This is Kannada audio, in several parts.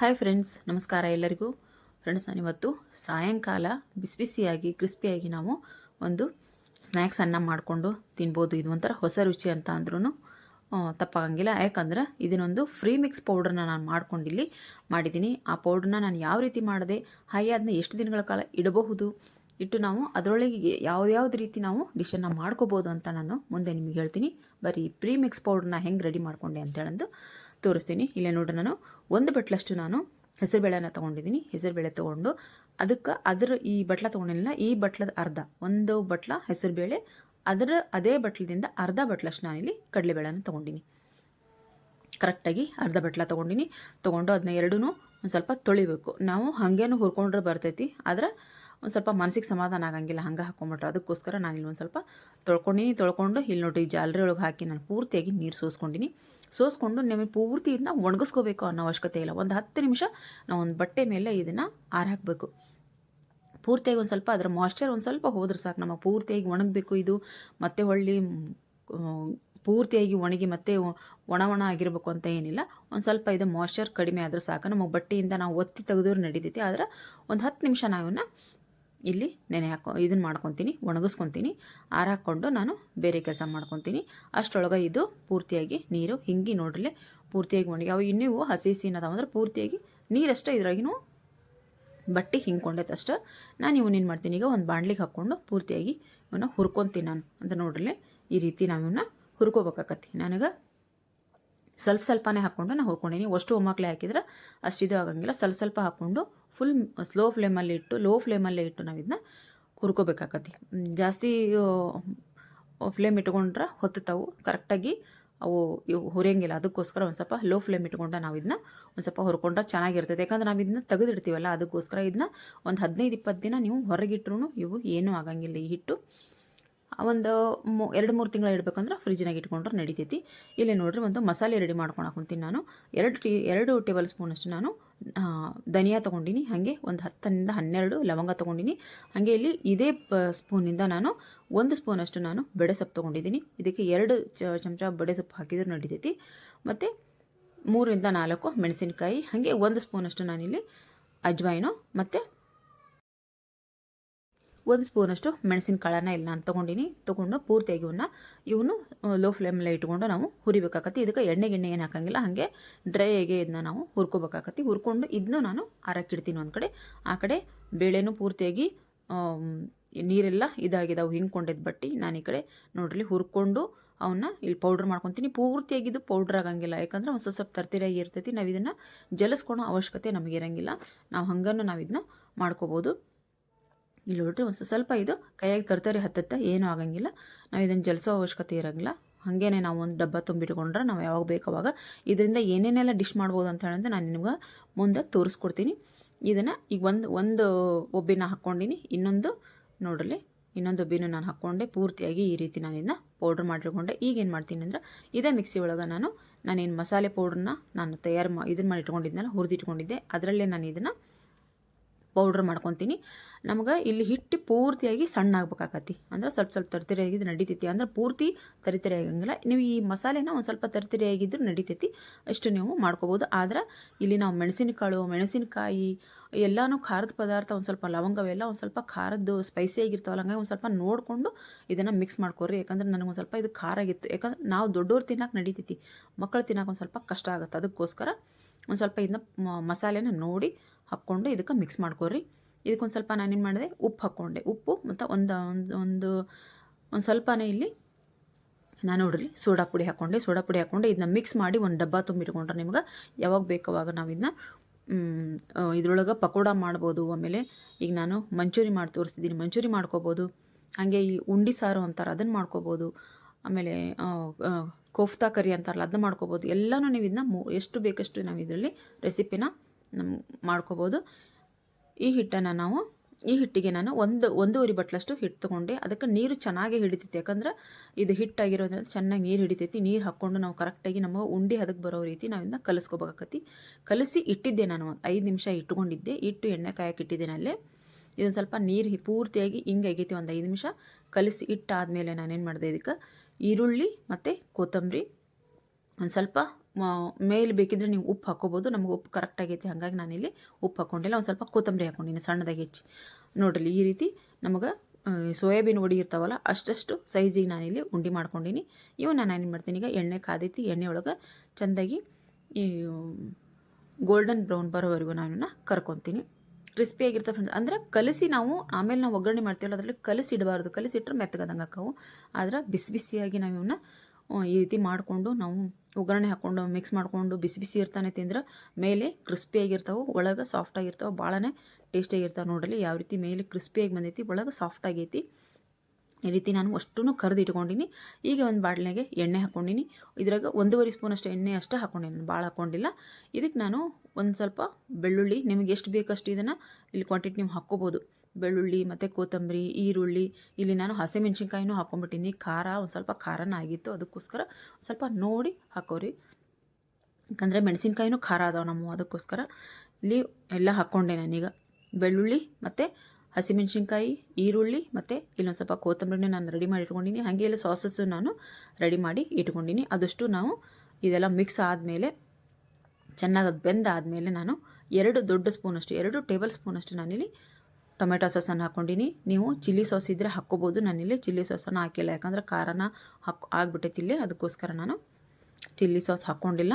ಹಾಯ್ ಫ್ರೆಂಡ್ಸ್ ನಮಸ್ಕಾರ ಎಲ್ಲರಿಗೂ. ಫ್ರೆಂಡ್ಸ್ ನಾನಿವತ್ತು ಸಾಯಂಕಾಲ ಬಿಸಿ ಬಿಸಿಯಾಗಿ ಕ್ರಿಸ್ಪಿಯಾಗಿ ನಾವು ಒಂದು ಸ್ನ್ಯಾಕ್ಸ್ ಅನ್ನ ಮಾಡಿಕೊಂಡು ತಿನ್ಬೋದು. ಇದು ಒಂಥರ ಹೊಸ ರುಚಿ ಅಂತ ಅಂದ್ರೂ ತಪ್ಪಾಗಂಗಿಲ್ಲ. ಯಾಕಂದ್ರೆ ಇದನ್ನೊಂದು ಫ್ರೀ ಮಿಕ್ಸ್ ಪೌಡ್ರನ್ನ ನಾನು ಮಾಡ್ಕೊಂಡಿಲ್ಲಿ, ಮಾಡಿದ್ದೀನಿ. ಆ ಪೌಡ್ರನ್ನ ನಾನು ಯಾವ ರೀತಿ ಮಾಡಿದೆ, ಹಾಗೆ ಅದನ್ನ ಎಷ್ಟು ದಿನಗಳ ಕಾಲ ಇಡಬಹುದು, ಇಟ್ಟು ನಾವು ಅದರೊಳಗೆ ಯಾವ್ದಾವ್ದು ರೀತಿ ನಾವು ಡಿಶನ್ನು ಮಾಡ್ಕೋಬೋದು ಅಂತ ನಾನು ಮುಂದೆ ನಿಮಗೆ ಹೇಳ್ತೀನಿ. ಬರೀ ಪ್ರೀ ಮಿಕ್ಸ್ ಪೌಡ್ರನ್ನ ಹೆಂಗೆ ರೆಡಿ ಮಾಡ್ಕೊಂಡೆ ಅಂತೇಳಂದು ತೋರಿಸ್ತೀನಿ. ಇಲ್ಲೇ ನೋಡ್ರಿ ನಾನು. ಒಂದು ಬಟ್ಲಷ್ಟು ನಾನು ಹೆಸರುಬೇಳೆನ ತೊಗೊಂಡಿದ್ದೀನಿ. ಹೆಸರುಬೇಳೆ ತೊಗೊಂಡು ಅದಕ್ಕೆ ಅದರ ಈ ಬಟ್ಲ ತೊಗೊಂಡಿಲ್ಲ ಈ ಬಟ್ಲದ ಅರ್ಧ, ಒಂದು ಬಟ್ಲ ಹೆಸರುಬೇಳೆ, ಅದರ ಅದೇ ಬಟ್ಲದಿಂದ ಅರ್ಧ ಬಟ್ಲಷ್ಟು ನಾನಿಲ್ಲಿ ಕಡಲೆಬೇಳೆನ ತೊಗೊಂಡಿನಿ. ಕರೆಕ್ಟಾಗಿ ಅರ್ಧ ಬಟ್ಲ ತೊಗೊಂಡಿನಿ. ತೊಗೊಂಡು ಅದನ್ನ ಎರಡೂ ಒಂದು ಸ್ವಲ್ಪ ತೊಳಿಬೇಕು. ನಾವು ಹಾಗೇನು ಹುರ್ಕೊಂಡ್ರೆ ಬರ್ತೈತಿ, ಆದ್ರೆ ಒಂದು ಸ್ವಲ್ಪ ಮನಸ್ಸಿಗೆ ಸಮಾಧಾನ ಆಗಂಗಿಲ್ಲ, ಹಂಗೆ ಹಾಕೊಂಬಿಟ್ರೆ. ಅದಕ್ಕೋಸ್ಕರ ನಾನು ಇಲ್ಲಿ ಒಂದು ಸ್ವಲ್ಪ ತೊಳ್ಕೊಂಡಿನಿ, ತೊಳ್ಕೊಂಡು ಇಲ್ಲಿ ನೋಡಿ ಜಾಲರಿ ಒಳಗೆ ಹಾಕಿ ನಾನು ಪೂರ್ತಿಯಾಗಿ ನೀರು ಸೋಸ್ಕೊಂಡಿನಿ. ಸೋಸ್ಕೊಂಡು ನಿಮಗೆ ಪೂರ್ತಿ ಇದನ್ನ ಒಣಗಿಸ್ಕೋಬೇಕು ಅನ್ನೋ ಅವಶ್ಯಕತೆ ಇಲ್ಲ. ಒಂದು ಹತ್ತು ನಿಮಿಷ ನಾವು ಒಂದು ಬಟ್ಟೆ ಮೇಲೆ ಇದನ್ನು ಆರಾಕಬೇಕು ಪೂರ್ತಿಯಾಗಿ ಒಂದು ಸ್ವಲ್ಪ ಅದರ ಮಾಯ್ಚರ್ ಒಂದು ಸ್ವಲ್ಪ ಹೋದ್ರೆ ಸಾಕು. ನಮಗೆ ಪೂರ್ತಿಯಾಗಿ ಒಣಗಬೇಕು ಇದು. ಮತ್ತೆ ಹೊಳ್ಳಿ ಪೂರ್ತಿಯಾಗಿ ಒಣಗಿ ಮತ್ತೆ ಒಣ ಒಣ ಆಗಿರಬೇಕು ಅಂತ ಏನಿಲ್ಲ. ಒಂದು ಸ್ವಲ್ಪ ಇದು ಮಾಯ್ಶ್ಚರ್ ಕಡಿಮೆ ಆದ್ರೆ ಸಾಕು. ನಮಗೆ ಬಟ್ಟೆಯಿಂದ ನಾವು ಒತ್ತಿ ತೆಗೆದ್ರು ನಡೀತೈತಿ. ಆದ್ರೆ ಒಂದು ಹತ್ತು ನಿಮಿಷ ನಾವನ್ನ ಇಲ್ಲಿ ನೆನೆ ಹಾಕೊ ಇದನ್ನು ಮಾಡ್ಕೊತೀನಿ, ಒಣಗಿಸ್ಕೊತೀನಿ ಆರಾಕೊಂಡು ನಾನು ಬೇರೆ ಕೆಲಸ ಮಾಡ್ಕೊತೀನಿ. ಅಷ್ಟರೊಳಗೆ ಇದು ಪೂರ್ತಿಯಾಗಿ ನೀರು ಹಿಂಗಿ ನೋಡ್ರಲೆ ಪೂರ್ತಿಯಾಗಿ ಒಣಗಿ, ಅವು ಇನ್ನೂ ಹಸಿ ಹಸಿನದಾವ ಅಂದ್ರೆ ಪೂರ್ತಿಯಾಗಿ ನೀರಷ್ಟೇ ಇದ್ರಾಗಿನೂ ಬಟ್ಟೆ ಹಿಂಗ್ಕೊಂಡೈತೆ ಅಷ್ಟೇ. ನಾನು ಇವನ್ನೇನು ಮಾಡ್ತೀನಿ, ಈಗ ಒಂದು ಬಾಣ್ಲಿಗೆ ಹಾಕ್ಕೊಂಡು ಪೂರ್ತಿಯಾಗಿ ಇವನ್ನ ಹುರ್ಕೊತೀನಿ ನಾನು. ಅಂತ ನೋಡ್ರಿ ಈ ರೀತಿ ನಾವು ಇವನ್ನ ಹುರ್ಕೋಬೇಕಾಕತಿ ನನಗೆ ಸ್ವಲ್ಪ ಸ್ವಲ್ಪನೇ ಹಾಕ್ಕೊಂಡು ನಾನು ಹುರ್ಕೊಂಡಿನಿ. ಅಷ್ಟು ಒಮ್ಮಕ್ಲೆ ಹಾಕಿದ್ರೆ ಅಷ್ಟು ಇದು ಆಗಂಗಿಲ್ಲ. ಸ್ವಲ್ಪ ಸ್ವಲ್ಪ ಹಾಕ್ಕೊಂಡು ಫುಲ್ ಸ್ಲೋ ಫ್ಲೇಮಲ್ಲಿ ಇಟ್ಟು ಲೋ ಫ್ಲೇಮಲ್ಲೇ ಇಟ್ಟು ನಾವು ಇದನ್ನ ಹುರ್ಕೋಬೇಕಾಕತಿ. ಜಾಸ್ತಿ ಫ್ಲೇಮ್ ಇಟ್ಕೊಂಡ್ರೆ ಹೊತ್ತುತ್ತಾವು ಕರೆಕ್ಟಾಗಿ ಅವು ಇವು ಹುರಿಯಂಗಿಲ್ಲ. ಅದಕ್ಕೋಸ್ಕರ ಒಂದು ಸ್ವಲ್ಪ ಲೋ ಫ್ಲೇಮ್ ಇಟ್ಕೊಂಡ್ರೆ ನಾವು ಇದನ್ನ ಒಂದು ಸ್ವಲ್ಪ ಹುರ್ಕೊಂಡ್ರೆ ಚೆನ್ನಾಗಿರ್ತದೆ ಯಾಕಂದ್ರೆ ನಾವು ಇದನ್ನ ತೆಗೆದಿಡ್ತೀವಲ್ಲ, ಅದಕ್ಕೋಸ್ಕರ ಇದನ್ನ ಒಂದು ಹದಿನೈದು ಇಪ್ಪತ್ತು ದಿನ ನೀವು ಹೊರಗಿಟ್ರು ಇವು ಏನೂ ಆಗಂಗಿಲ್ಲ ಈ ಹಿಟ್ಟು. ಒಂದು ಮೂ, ಎರಡು ಮೂರು ತಿಂಗಳು ಇಡಬೇಕಂದ್ರೆ ಫ್ರಿಜ್ನಾಗ ಇಟ್ಕೊಂಡ್ರೆ ನಡಿತೈತಿ. ಇಲ್ಲಿ ನೋಡ್ರಿ ಒಂದು ಮಸಾಲೆ ರೆಡಿ ಮಾಡ್ಕೊಂಡು ಹಾಕೊಂತೀನಿ ನಾನು. ಎರಡು ಟೀ, ಎರಡು ಟೇಬಲ್ ಸ್ಪೂನಷ್ಟು ನಾನು ಧನಿಯಾ ತೊಗೊಂಡಿನಿ, ಹಾಗೆ ಒಂದು ಹತ್ತರಿಂದ ಹನ್ನೆರಡು ಲವಂಗ ತೊಗೊಂಡಿನಿ. ಹಾಗೆ ಇಲ್ಲಿ ಇದೇ ಸ್ಪೂನಿಂದ ನಾನು ಒಂದು ಸ್ಪೂನಷ್ಟು ನಾನು ಬೆಡೆ ಸೊಪ್ಪು ತೊಗೊಂಡಿದ್ದೀನಿ ಇದಕ್ಕೆ ಎರಡು ಚಮಚ ಬೆಡೆ ಸೊಪ್ಪು ಹಾಕಿದ್ರೆ ನಡಿತೈತಿ. ಮತ್ತು ಮೂರರಿಂದ ನಾಲ್ಕು ಮೆಣಸಿನಕಾಯಿ, ಹಾಗೆ ಒಂದು ಸ್ಪೂನಷ್ಟು ನಾನಿಲ್ಲಿ ಅಜ್ವಾಯಿನು, ಮತ್ತು ಒಂದು ಸ್ಪೂನಷ್ಟು ಮೆಣಸಿನ ಕಾಳನ್ನ ಇಲ್ಲಿ ನಾನು ತೊಗೊಂಡಿನಿ, ತೊಗೊಂಡು ಪೂರ್ತಿಯಾಗಿ ಇವನ್ನ, ಇವನು ಲೋ ಫ್ಲೇಮಲ್ಲೇ ಇಟ್ಕೊಂಡು ನಾವು ಹುರಿಬೇಕಾಗತ್ತೆ ಇದಕ್ಕೆ ಎಣ್ಣೆ ಗಿಣ್ಣೆ ಏನು ಹಾಕಂಗಿಲ್ಲ, ಹಾಗೆ ಡ್ರೈ ಆಗಿ ಇದನ್ನ ನಾವು ಹುರ್ಕೋಬೇಕಾಕತಿ ಹುರ್ಕೊಂಡು ಇದನ್ನು ನಾನು ಆರಕ್ಕಿಡ್ತೀನಿ ಒಂದು ಕಡೆ. ಆ ಕಡೆ ಬೇಳೆನೂ ಪೂರ್ತಿಯಾಗಿ ನೀರೆಲ್ಲ ಇದಾಗಿದ್ದಾವೆ ಹಿಂಗ್ಕೊಂಡಿದ್ದು ಬಟ್ಟಿ ನಾನು ಈ ಕಡೆ ನೋಡ್ರಿ ಹುರ್ಕೊಂಡು ಅವನ್ನ ಇಲ್ಲಿ ಪೌಡ್ರ್ ಮಾಡ್ಕೊತೀನಿ. ಪೂರ್ತಿಯಾಗಿದ್ದು ಪೌಡ್ರ್ ಆಗಂಗಿಲ್ಲ, ಯಾಕಂದ್ರೆ ಒಂದು ಸ್ವಲ್ಪ ತರ್ತಿರಾಗಿ ಇರ್ತೈತಿ ನಾವು ಇದನ್ನು ಜಲಸ್ಕೊಳೋ ಅವಶ್ಯಕತೆ ನಮಗೆ ಇರಂಗಿಲ್ಲ. ನಾವು ಹಂಗನ್ನು ನಾವು ಇದನ್ನ ಮಾಡ್ಕೋಬೋದು. ಇಲ್ಲಿ ನೋಡ್ರಿ ಒಂದು ಸ್ವಲ್ಪ ಇದು ಕೈಯಾಗಿ ತರ್ತರಿ ಹತ್ತತ್ತ, ಏನೂ ಆಗಂಗಿಲ್ಲ. ನಾವು ಇದನ್ನು ಜಲಿಸೋ ಅವಶ್ಯಕತೆ ಇರೋಂಗಿಲ್ಲ. ಹಾಗೇನೆ ನಾವು ಒಂದು ಡಬ್ಬ ತುಂಬಿಟ್ಕೊಂಡ್ರೆ ನಾವು ಯಾವಾಗ ಬೇಕು ಅವಾಗ ಇದರಿಂದ ಏನೇನೆಲ್ಲ ಡಿಶ್ ಮಾಡ್ಬೋದು ಅಂತ ಹೇಳಿದ್ರೆ ನಾನು ನಿಮ್ಗೆ ಮುಂದೆ ತೋರಿಸ್ಕೊಡ್ತೀನಿ. ಇದನ್ನು ಈಗ ಒಂದು ಒಂದು ಒಬ್ಬಿನ ಹಾಕ್ಕೊಂಡಿನಿ, ಇನ್ನೊಂದು ನೋಡ್ರಿ, ಇನ್ನೊಂದು ಒಬ್ಬಿನೂ ನಾನು ಹಾಕ್ಕೊಂಡೆ, ಪೂರ್ತಿಯಾಗಿ ಈ ರೀತಿ ನಾನು ಇದನ್ನ ಪೌಡ್ರ್ ಮಾಡಿಟ್ಕೊಂಡೆ. ಈಗ ಏನು ಮಾಡ್ತೀನಿ ಅಂದ್ರೆ ಇದೇ ಮಿಕ್ಸಿ ಒಳಗೆ ನಾನು ನಾನೇನು ಮಸಾಲೆ ಪೌಡ್ರನ್ನ ನಾನು ತಯಾರು ಮಾ ಇದನ್ನು ಮಾಡಿ ಇಟ್ಕೊಂಡಿದ್ನಲ್ಲ ಹುರಿದಿಟ್ಕೊಂಡಿದ್ದೆ, ಅದರಲ್ಲೇ ನಾನು ಇದನ್ನು ಪೌಡ್ರ್ ಮಾಡ್ಕೊತೀನಿ. ನಮ್ಗೆ ಇಲ್ಲಿ ಹಿಟ್ಟು ಪೂರ್ತಿಯಾಗಿ ಸಣ್ಣ ಆಗ್ಬೇಕಾಕತಿ ಅಂದ್ರೆ ಸ್ವಲ್ಪ ಸ್ವಲ್ಪ ತರಿತರಿಯಾಗಿದ್ದು ನಡಿತೈತಿ. ಅಂದ್ರೆ ಪೂರ್ತಿ ತರಿತರಿ ಆಗಂಗಿಲ್ಲ ನೀವು ಈ ಮಸಾಲೆನ ಒಂದು ಸ್ವಲ್ಪ ತರಿತರಿಯಾಗಿದ್ದರೂ ನಡಿತೈತಿ. ಅಷ್ಟು ನೀವು ಮಾಡ್ಕೋಬೋದು. ಆದ್ರೆ ಇಲ್ಲಿ ನಾವು ಮೆಣಸಿನಕಾಳು, ಮೆಣಸಿನಕಾಯಿ, ಎಲ್ಲನೂ ಖಾರದ ಪದಾರ್ಥ ಒಂದು ಸ್ವಲ್ಪ ಲವಂಗವೆಲ್ಲ ಒಂದು ಸ್ವಲ್ಪ ಖಾರದ್ದು ಸ್ಪೈಸಿ ಆಗಿರ್ತಾವಲ್ಲ, ಹಂಗಾಗಿ ಒಂದು ಸ್ವಲ್ಪ ನೋಡಿಕೊಂಡು ಇದನ್ನು ಮಿಕ್ಸ್ ಮಾಡ್ಕೊರಿ. ಯಾಕಂದ್ರೆ ನನಗೆ ಒಂದು ಸ್ವಲ್ಪ ಇದು ಖಾರ ಆಗಿತ್ತು. ಯಾಕಂದ್ರೆ ನಾವು ದೊಡ್ಡವ್ರು ತಿನ್ನಕ್ಕೆ ನಡೀತೈತಿ. ಮಕ್ಕಳು ತಿನ್ನಕ್ಕೆ ಒಂದು ಸ್ವಲ್ಪ ಕಷ್ಟ ಆಗುತ್ತೆ. ಅದಕ್ಕೋಸ್ಕರ ಒಂದು ಸ್ವಲ್ಪ ಇದನ್ನ ಮಸಾಲೆನ ನೋಡಿ ಹಾಕ್ಕೊಂಡು ಇದಕ್ಕೆ ಮಿಕ್ಸ್ ಮಾಡ್ಕೊರಿ ಇದಕ್ಕೊಂದು ಸ್ವಲ್ಪ ನಾನೇನು ಮಾಡಿದೆ? ಉಪ್ಪು ಹಾಕ್ಕೊಂಡೆ. ಉಪ್ಪು ಮತ್ತು ಒಂದು ಒಂದು ಒಂದು ಒಂದು ಸ್ವಲ್ಪನೇ ಇಲ್ಲಿ ನಾನು ನೋಡ್ರಿ ಸೋಡಾ ಪುಡಿ ಹಾಕ್ಕೊಂಡೆ. ಸೋಡಾ ಪುಡಿ ಹಾಕ್ಕೊಂಡು. ಇದನ್ನ ಮಿಕ್ಸ್ ಮಾಡಿ ಒಂದು ಡಬ್ಬ ತುಂಬಿಟ್ಕೊಂಡ್ರೆ ನಿಮ್ಗೆ ಯಾವಾಗ ಬೇಕು ಅವಾಗ ನಾವು ಇದನ್ನ ಇದರೊಳಗೆ ಪಕೋಡ ಮಾಡ್ಬೋದು. ಆಮೇಲೆ ಈಗ ನಾನು ಮಂಚೂರಿ ಮಾಡಿ ತೋರಿಸ್ತಿದ್ದೀನಿ ಮಂಚೂರಿ ಮಾಡ್ಕೋಬೋದು. ಹಾಗೆ ಈ ಉಂಡಿ ಸಾರು ಅಂತಾರೆ, ಅದನ್ನು ಮಾಡ್ಕೋಬೋದು. ಆಮೇಲೆ ಕೋಫ್ತಾ ಕರಿ ಅಂತಾರಲ್ಲ, ಅದನ್ನ ಮಾಡ್ಕೋಬೋದು. ಎಲ್ಲನೂ ನೀವು ಇದನ್ನ ಮು, ಎಷ್ಟು ಬೇಕಷ್ಟು ನಾವು ಇದರಲ್ಲಿ ರೆಸಿಪಿನ ನಮ್, ಮಾಡ್ಕೋಬೋದು. ಈ ಹಿಟ್ಟನ್ನು ನಾವು, ಈ ಹಿಟ್ಟಿಗೆ ನಾನು ಒಂದು, ಒಂದೂವರೆ ಬಟ್ಲಷ್ಟು ಹಿಟ್ಟು ತೊಗೊಂಡೆ. ಅದಕ್ಕೆ ನೀರು ಚೆನ್ನಾಗಿ ಹಿಡಿತೈತಿ. ಯಾಕಂದ್ರೆ ಇದು ಹಿಟ್ಟಾಗಿರೋದ್ರಿಂದ ಚೆನ್ನಾಗಿ ನೀರು ಹಿಡಿತೈತಿ. ನೀರು ಹಾಕ್ಕೊಂಡು ನಾವು ಕರೆಕ್ಟಾಗಿ ನಮಗೆ ಉಂಡಿ ಹದಕ್ಕೆ ಬರೋ ರೀತಿ ನಾವು ಇದನ್ನ ಕಲಿಸ್ಕೋಬೇಕಾಕತಿ. ಕಲಸಿ ಇಟ್ಟಿದ್ದೆ ನಾನು ಒಂದು ಐದು ನಿಮಿಷ ಇಟ್ಕೊಂಡಿದ್ದೆ. ಇಟ್ಟು ಎಣ್ಣೆ ಕಾಯಕ್ಕೆ ಇಟ್ಟಿದ್ದೇನೆ ಅಲ್ಲೇ. ಇದೊಂದು ಸ್ವಲ್ಪ ನೀರು ಪೂರ್ತಿಯಾಗಿ ಹಿಂಗೆ ಆಗೈತಿ ಒಂದು ಐದು ನಿಮಿಷ. ಕಲಿಸಿ ಇಟ್ಟಾದಮೇಲೆ ನಾನೇನು ಮಾಡಿದೆ ಇದಕ್ಕೆ? ಈರುಳ್ಳಿ ಮತ್ತು ಕೊತ್ತಂಬರಿ. ಒಂದು ಸ್ವಲ್ಪ ಮೇಲೆ ಬೇಕಿದ್ರೆ ನೀವು ಉಪ್ಪು ಹಾಕೋಬೋದು. ನಮಗೆ ಉಪ್ಪು ಕರೆಕ್ಟ್ ಆಗೈತಿ. ಹಾಗಾಗಿ ನಾನಿಲ್ಲಿ ಉಪ್ಪು ಹಾಕ್ಕೊಂಡಿಲ್ಲ. ಒಂದು ಸ್ವಲ್ಪ ಕೊತ್ತಂಬರಿ ಹಾಕ್ಕೊಂಡಿನಿ ಸಣ್ಣದಾಗಿ ಹೆಚ್ಚಿ. ನೋಡ್ರಿ, ಈ ರೀತಿ ನಮಗೆ ಸೋಯಾಬೀನ್ ಒಡಿ ಇರ್ತಾವಲ್ಲ, ಅಷ್ಟಷ್ಟು ಸೈಜಿಗೆ ನಾನಿಲ್ಲಿ ಉಂಡೆ ಮಾಡ್ಕೊಂಡಿನಿ. ಇವು ನಾನು ಏನು ಮಾಡ್ತೀನಿ ಈಗ ಎಣ್ಣೆ ಕಾದೈತಿ. ಎಣ್ಣೆ ಒಳಗೆ ಚೆಂದಾಗಿ, ಈ ಗೋಲ್ಡನ್ ಬ್ರೌನ್ ಬರೋವರೆಗೂ ನಾನು ಕರ್ಕೊತೀನಿ. ಕ್ರಿಸ್ಪಿಯಾಗಿರ್ತವೆ ಫ್ರೆಂಡ್ಸ್ ಅಂದರೆ ಕಲಸಿ ನಾವು, ಆಮೇಲೆ ನಾವು ಒಗ್ಗರಣೆ ಮಾಡ್ತೀವಲ್ಲ, ಅದರಲ್ಲಿ ಕಲಸಿ ಇಡಬಾರ್ದು. ಕಲಸಿಟ್ರೆ ಮೆತ್ತಗದಂಗೆ ಅಕ್ಕವು ಆದ್ರೆ ಬಿಸಿ ಬಿಸಿಯಾಗಿ ನಾವು ಇವನ್ನ ಈ ರೀತಿ ಮಾಡಿಕೊಂಡು ನಾವು ಒಗ್ಗರಣೆ ಹಾಕ್ಕೊಂಡು ಮಿಕ್ಸ್ ಮಾಡಿಕೊಂಡು ಬಿಸಿ ಬಿಸಿ ಇರ್ತಾನೆ ತಿಂದ್ರೆ ಮೇಲೆ ಕ್ರಿಸ್ಪಿಯಾಗಿರ್ತಾವೆ ಒಳಗೆ ಸಾಫ್ಟಾಗಿರ್ತಾವೆ ಭಾಳನೇ ಟೇಸ್ಟಿಯಾಗಿರ್ತಾವೆ ನೋಡಲಿ ಯಾವ ರೀತಿ ಮೇಲೆ ಕ್ರಿಸ್ಪಿಯಾಗಿ ಬಂದೈತಿ, ಒಳಗೆ ಸಾಫ್ಟ್ ಆಗೈತಿ. ಈ ರೀತಿ ನಾನು ಅಷ್ಟೂ ಕರೆದು ಇಟ್ಕೊಂಡಿನಿ. ಈಗ ಒಂದು ಬಾಟ್ಲಿಗೆ ಎಣ್ಣೆ ಹಾಕ್ಕೊಂಡಿನಿ ಇದ್ರಾಗ ಒಂದೂವರೆ ಸ್ಪೂನಷ್ಟು ಎಣ್ಣೆ ಅಷ್ಟೇ ಹಾಕ್ಕೊಂಡಿನಿ ಭಾಳ ಹಾಕ್ಕೊಂಡಿಲ್ಲ ಇದಕ್ಕೆ ನಾನು ಒಂದು ಸ್ವಲ್ಪ ಬೆಳ್ಳುಳ್ಳಿ, ನಿಮಗೆ ಎಷ್ಟು ಬೇಕಷ್ಟು ಇದನ್ನು ಇಲ್ಲಿ ಕ್ವಾಂಟಿಟಿ ನೀವು ಹಾಕ್ಕೋಬೋದು. ಬೆಳ್ಳುಳ್ಳಿ, ಮತ್ತು ಕೊತ್ತಂಬರಿ, ಈರುಳ್ಳಿ, ಇಲ್ಲಿ ನಾನು ಹಸಿಮೆಣ್ಸಿನ್ಕಾಯಿನೂ ಹಾಕೊಂಡ್ಬಿಟ್ಟಿನಿ ಖಾರ, ಒಂದು ಸ್ವಲ್ಪ ಖಾರನ ಆಗಿತ್ತು. ಅದಕ್ಕೋಸ್ಕರ ಸ್ವಲ್ಪ ನೋಡಿ ಹಾಕೋರಿ. ಯಾಕಂದರೆ ಮೆಣಸಿನ್ಕಾಯಿನೂ ಖಾರ ಅದಾವೆ ನಮ್ಮ ಅದಕ್ಕೋಸ್ಕರ ಇಲ್ಲಿ ಎಲ್ಲ ಹಾಕ್ಕೊಂಡೆ ನಾನೀಗ. ಬೆಳ್ಳುಳ್ಳಿ, ಮತ್ತು ಹಸಿಮೆಣ್ಸಿನ್ಕಾಯಿ, ಈರುಳ್ಳಿ, ಮತ್ತು ಇಲ್ಲೊಂದು ಸ್ವಲ್ಪ ಕೊತ್ತಂಬರಿನೂ ನಾನು ರೆಡಿ ಮಾಡಿ ಇಟ್ಕೊಂಡಿನಿ. ಹಾಗೆ ಎಲ್ಲ ಸಾಸಸ್ಸು ನಾನು ರೆಡಿ ಮಾಡಿ ಇಟ್ಕೊಂಡಿನಿ. ಅದಷ್ಟು ನಾವು ಇದೆಲ್ಲ ಮಿಕ್ಸ್ ಆದಮೇಲೆ, ಚೆನ್ನಾಗಿ ಅದು ಬೆಂದಾದಮೇಲೆ ನಾನು ಎರಡು ದೊಡ್ಡ ಸ್ಪೂನಷ್ಟು, ಎರಡು ಟೇಬಲ್ ಸ್ಪೂನಷ್ಟು ನಾನಿಲ್ಲಿ ಟೊಮೆಟೊ ಸಾಸನ್ನು ಹಾಕ್ಕೊಂಡಿನಿ. ನೀವು ಚಿಲ್ಲಿ ಸಾಸ್ ಇದ್ದರೆ ಹಾಕ್ಕೋಬೋದು. ನಾನಿಲ್ಲಿ ಚಿಲ್ಲಿ ಸಾಸನ್ನು ಹಾಕಿಲ್ಲ. ಯಾಕಂದ್ರೆ ಖಾರನ ಹಾಕ್ ಆಗಿಬಿಟ್ಟೈತಿ ಇಲ್ಲಿ. ಅದಕ್ಕೋಸ್ಕರ ನಾನು ಚಿಲ್ಲಿ ಸಾಸ್ ಹಾಕ್ಕೊಂಡಿಲ್ಲ.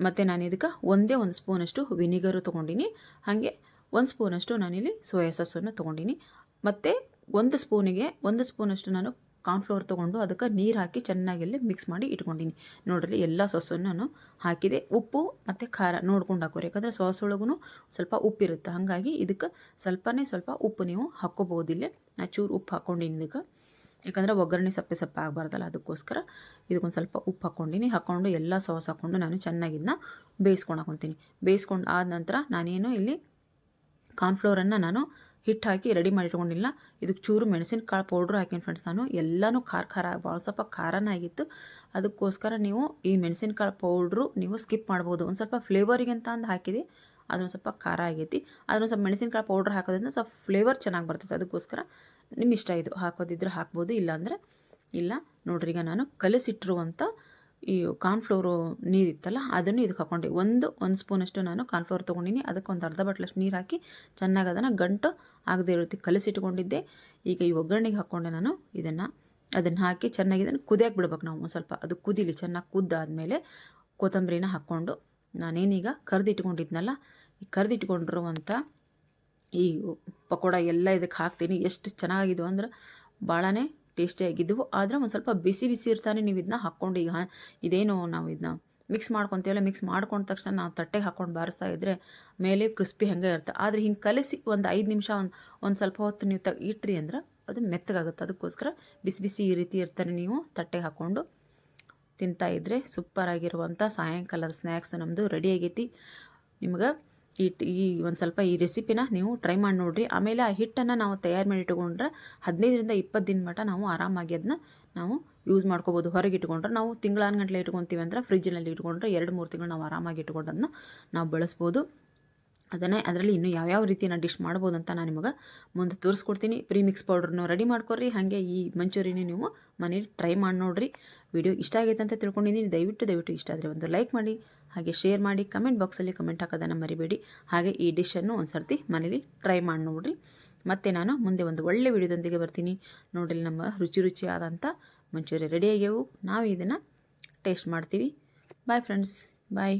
ಮತ್ತು ನಾನು ಇದಕ್ಕೆ ಒಂದೇ ಒಂದು ಸ್ಪೂನಷ್ಟು ವಿನಿಗರು ತೊಗೊಂಡಿನಿ. ಹಾಗೆ ಒಂದು ಸ್ಪೂನಷ್ಟು ನಾನಿಲ್ಲಿ ಸೋಯಾ ಸಾಸನ್ನು ತೊಗೊಂಡಿನಿ. ಮತ್ತು ಒಂದು ಸ್ಪೂನಿಗೆ, ಒಂದು ಸ್ಪೂನಷ್ಟು ನಾನು ಕಾರ್ನ್ಫ್ಲವರ್ ತೊಗೊಂಡು ಅದಕ್ಕೆ ನೀರು ಹಾಕಿ ಚೆನ್ನಾಗಿ ಇಲ್ಲಿ ಮಿಕ್ಸ್ ಮಾಡಿ ಇಟ್ಕೊಂಡಿನಿ. ನೋಡ್ರಿ ಎಲ್ಲ ಸಾಸನ್ನು ನಾನು ಹಾಕಿದೆ. ಉಪ್ಪು ಮತ್ತು ಖಾರ ನೋಡ್ಕೊಂಡು ಹಾಕೋರಿ. ಯಾಕಂದರೆ ಸಾಸ್ ಒಳಗೂ ಸ್ವಲ್ಪ ಉಪ್ಪಿರುತ್ತೆ ಹಾಗಾಗಿ ಇದಕ್ಕೆ ಸ್ವಲ್ಪನೇ ಸ್ವಲ್ಪ ಉಪ್ಪು ನೀವು ಹಾಕ್ಕೋಬೋದಿಲ್ಲ ನಾ ಚೂರು ಉಪ್ಪು ಹಾಕ್ಕೊಂಡಿನಿ ಇದಕ್ಕೆ. ಯಾಕಂದರೆ ಒಗ್ಗರಣೆ ಸಪ್ಪೆ ಸಪ್ಪೆ ಆಗಬಾರ್ದಲ್ಲ, ಅದಕ್ಕೋಸ್ಕರ ಇದಕ್ಕೊಂದು ಸ್ವಲ್ಪ ಉಪ್ಪು ಹಾಕ್ಕೊಂಡಿನಿ. ಹಾಕ್ಕೊಂಡು ಎಲ್ಲ ಸಾಸ್ ಹಾಕ್ಕೊಂಡು ನಾನು ಚೆನ್ನಾಗಿದ್ದನ್ನ ಬೇಯಿಸ್ಕೊಂಡು ಹಾಕೊತೀನಿ. ಬೇಯಿಸ್ಕೊಂಡು ಆದ ನಂತರ ನಾನೇನು ಇಲ್ಲಿ ಕಾರ್ನ್ಫ್ಲೋರನ್ನು ನಾನು ಹಿಟ್ಟು ಹಾಕಿ ರೆಡಿ ಮಾಡಿ ಇಟ್ಕೊಂಡಿಲ್ಲ. ಇದಕ್ಕೆ ಚೂರು ಮೆಣಸಿನಕಾಳು ಪೌಡ್ರ್ ಹಾಕಿನ ಫ್ರೆಂಡ್ಸ್ ನಾನು. ಎಲ್ಲನೂ ಖಾರ ಖಾರ ಭಾಳ ಸ್ವಲ್ಪ ಖಾರನಾಗಿತ್ತು ಅದಕ್ಕೋಸ್ಕರ ನೀವು ಈ ಮೆಣಸಿನಕಾಳು ಪೌಡ್ರು ನೀವು ಸ್ಕಿಪ್ ಮಾಡ್ಬೋದು. ಒಂದು ಸ್ವಲ್ಪ ಫ್ಲೇವರಿಗೆ ಅಂತ ಅಂದು ಹಾಕಿದೆ, ಅದೊಂದು ಸ್ವಲ್ಪ ಖಾರ ಆಗೈತಿ. ಅದನ್ನು ಸ್ವಲ್ಪ ಮೆಣಸಿನಕಾಳು ಪೌಡ್ರ್ ಹಾಕೋದ್ರಿಂದ ಸ್ವಲ್ಪ ಫ್ಲೇವರ್ ಚೆನ್ನಾಗಿ ಬರ್ತೈತೆ. ಅದಕ್ಕೋಸ್ಕರ ನಿಮ್ಮ ಇಷ್ಟ ಇದು. ಹಾಕೋದಿದ್ರೆ ಹಾಕ್ಬೋದು, ಇಲ್ಲಾಂದರೆ ಇಲ್ಲ. ನೋಡ್ರಿ ಈಗ ನಾನು ಕಲಸಿಟ್ಟಿರುವಂಥ ಈ ಕಾರ್ನ್ಫ್ಲೋರು ನೀರಿತ್ತಲ್ಲ, ಅದನ್ನು ಇದಕ್ಕೆ ಹಾಕ್ಕೊಂಡೆ ಒಂದು ಒಂದು ಸ್ಪೂನಷ್ಟು ನಾನು ಕಾರ್ನ್ಫ್ಲೋರ್ ತೊಗೊಂಡಿನಿ. ಅದಕ್ಕೆ ಒಂದು ಅರ್ಧ ಬಟ್ಲಷ್ಟು ನೀರು ಹಾಕಿ ಚೆನ್ನಾಗಿ ಅದನ್ನು ಗಂಟು ಆಗದೆ ಇರುತ್ತೆ ರೀತಿ ಕಲಸಿಟ್ಕೊಂಡಿದ್ದೆ. ಈಗ ಈ ಒಗ್ಗರಣೆಗೆ ಹಾಕ್ಕೊಂಡೆ ನಾನು ಇದನ್ನು. ಅದನ್ನು ಹಾಕಿ ಚೆನ್ನಾಗಿ ಇದನ್ನು ಕುದಿಯಕ್ಕೆ ಬಿಡ್ಬೇಕು ನಾವು ಸ್ವಲ್ಪ. ಅದು ಕುದೀಲಿ, ಚೆನ್ನಾಗಿ ಕುದ್ದಾದಮೇಲೆ ಕೊತ್ತಂಬರಿನ ಹಾಕ್ಕೊಂಡು ನಾನೇನೀಗ ಕರೆದಿಟ್ಕೊಂಡಿದ್ನಲ್ಲ, ಈ ಕರೆದಿಟ್ಕೊಂಡಿರುವಂಥ ಈ ಪಕೋಡ ಎಲ್ಲ ಇದಕ್ಕೆ ಹಾಕ್ತೀನಿ. ಎಷ್ಟು ಚೆನ್ನಾಗಿದ್ವು ಅಂದ್ರೆ ಭಾಳನೇ ಟೇಸ್ಟಿಯಾಗಿದ್ದವು ಆದರೆ ಒಂದು ಸ್ವಲ್ಪ ಬಿಸಿ ಬಿಸಿ ಇರ್ತಾನೆ ನೀವು ಇದನ್ನ ಹಾಕ್ಕೊಂಡು ಈಗ ಇದೇನು ನಾವು ಇದನ್ನ ಮಿಕ್ಸ್ ಮಾಡ್ಕೊತೀವಲ್ಲ ಮಿಕ್ಸ್ ಮಾಡ್ಕೊಂಡ ತಕ್ಷಣ ನಾವು ತಟ್ಟೆಗೆ ಹಾಕ್ಕೊಂಡು ಬಾರಿಸ್ತಾ ಇದ್ದರೆ ಮೇಲೆ ಕ್ರಿಸ್ಪಿ ಹಂಗೆ ಇರುತ್ತೆ. ಆದರೆ ಹಿಂಗೆ ಕಲಸಿ ಒಂದು ಐದು ನಿಮಿಷ ಒಂದು ಒಂದು ಸ್ವಲ್ಪ ಹೊತ್ತು ನೀವು ತ, ಇಟ್ರಿ ಅಂದ್ರೆ ಅದು ಮೆತ್ತಗಾಗುತ್ತೆ. ಅದಕ್ಕೋಸ್ಕರ ಬಿಸಿ ಬಿಸಿ ಈ ರೀತಿ ಇರ್ತಾನೆ ನೀವು ತಟ್ಟೆಗೆ ಹಾಕ್ಕೊಂಡು ತಿಂತಾಯಿದ್ರೆ ಸೂಪರ್ ಸೂಪರಾಗಿರುವಂಥ ಸಾಯಂಕಾಲದ ಸ್ನ್ಯಾಕ್ಸ್ ನಮ್ಮದು ರೆಡಿ ಆಗೈತಿ. ನಿಮ್ಗೆ ಈ ಈ ಒಂದು ಸ್ವಲ್ಪ ಈ ರೆಸಿಪಿನ ನೀವು ಟ್ರೈ ಮಾಡಿ ನೋಡಿರಿ. ಆಮೇಲೆ ಆ ಹಿಟ್ಟನ್ನು ನಾವು ತಯಾರು ಮಾಡಿ ಇಟ್ಕೊಂಡ್ರೆ ಹದಿನೈದರಿಂದ ಇಪ್ಪತ್ತು ದಿನ ಮಟ್ಟ ನಾವು ಆರಾಮಾಗಿ ಅದನ್ನ ನಾವು ಯೂಸ್ ಮಾಡ್ಕೋಬೋದು. ಹೊರಗೆ ಇಟ್ಕೊಂಡ್ರೆ ನಾವು ತಿಂಗಳಾನ್ಗಂಟ್ಲೆ ಇಟ್ಕೊತೀವಿ ಅಂದ್ರೆ ಫ್ರಿಜ್ನಲ್ಲಿ ಇಟ್ಕೊಂಡ್ರೆ ಎರಡು ಮೂರು ತಿಂಗಳು ನಾವು ಆರಾಮಾಗಿ ಇಟ್ಕೊಂಡದನ್ನ ನಾವು ಬಳಸ್ಬೋದು. ಅದನ್ನೇ ಅದರಲ್ಲಿ ಇನ್ನೂ ಯಾವ್ಯಾವ ರೀತಿಯ ಡಿಶ್ ಮಾಡ್ಬೋದು ಅಂತ ನಾನು ನಿಮಗೆ ಮುಂದೆ ತೋರಿಸ್ಕೊಡ್ತೀನಿ. ಪ್ರೀ ಮಿಕ್ಸ್ ಪೌಡ್ರನ್ನು ರೆಡಿ ಮಾಡ್ಕೊರಿ ಹಾಗೆ ಈ ಮಂಚೂರಿನ ನೀವು ಮನೇಲಿ ಟ್ರೈ ಮಾಡಿ ನೋಡಿರಿ. ವಿಡಿಯೋ ಇಷ್ಟ ಆಗೈತೆ ಅಂತ ತಿಳ್ಕೊಂಡಿದ್ದೀನಿ. ದಯವಿಟ್ಟು ದಯವಿಟ್ಟು ಇಷ್ಟ ಆದರೆ ಒಂದು ಲೈಕ್ ಮಾಡಿ, ಹಾಗೆ ಶೇರ್ ಮಾಡಿ ಕಮೆಂಟ್ ಬಾಕ್ಸಲ್ಲಿ ಕಮೆಂಟ್ ಹಾಕೋದನ್ನು ಮರಿಬೇಡಿ. ಹಾಗೆ ಈ ಡಿಶನ್ನು ಒಂದು ಸರ್ತಿ ಮನೇಲಿ ಟ್ರೈ ಮಾಡಿ ನೋಡಿರಿ. ಮತ್ತು ನಾನು ಮುಂದೆ ಒಂದು ಒಳ್ಳೆ ವಿಡಿಯೋದೊಂದಿಗೆ ಬರ್ತೀನಿ. ನೋಡಿರಿ ನಮ್ಮ ರುಚಿ ರುಚಿ ಆದಂಥ ಮಂಚೂರಿ ರೆಡಿ ಆಗ್ಯವು ನಾವು ಇದನ್ನು ಟೇಸ್ಟ್ ಮಾಡ್ತೀವಿ. Bye friends bye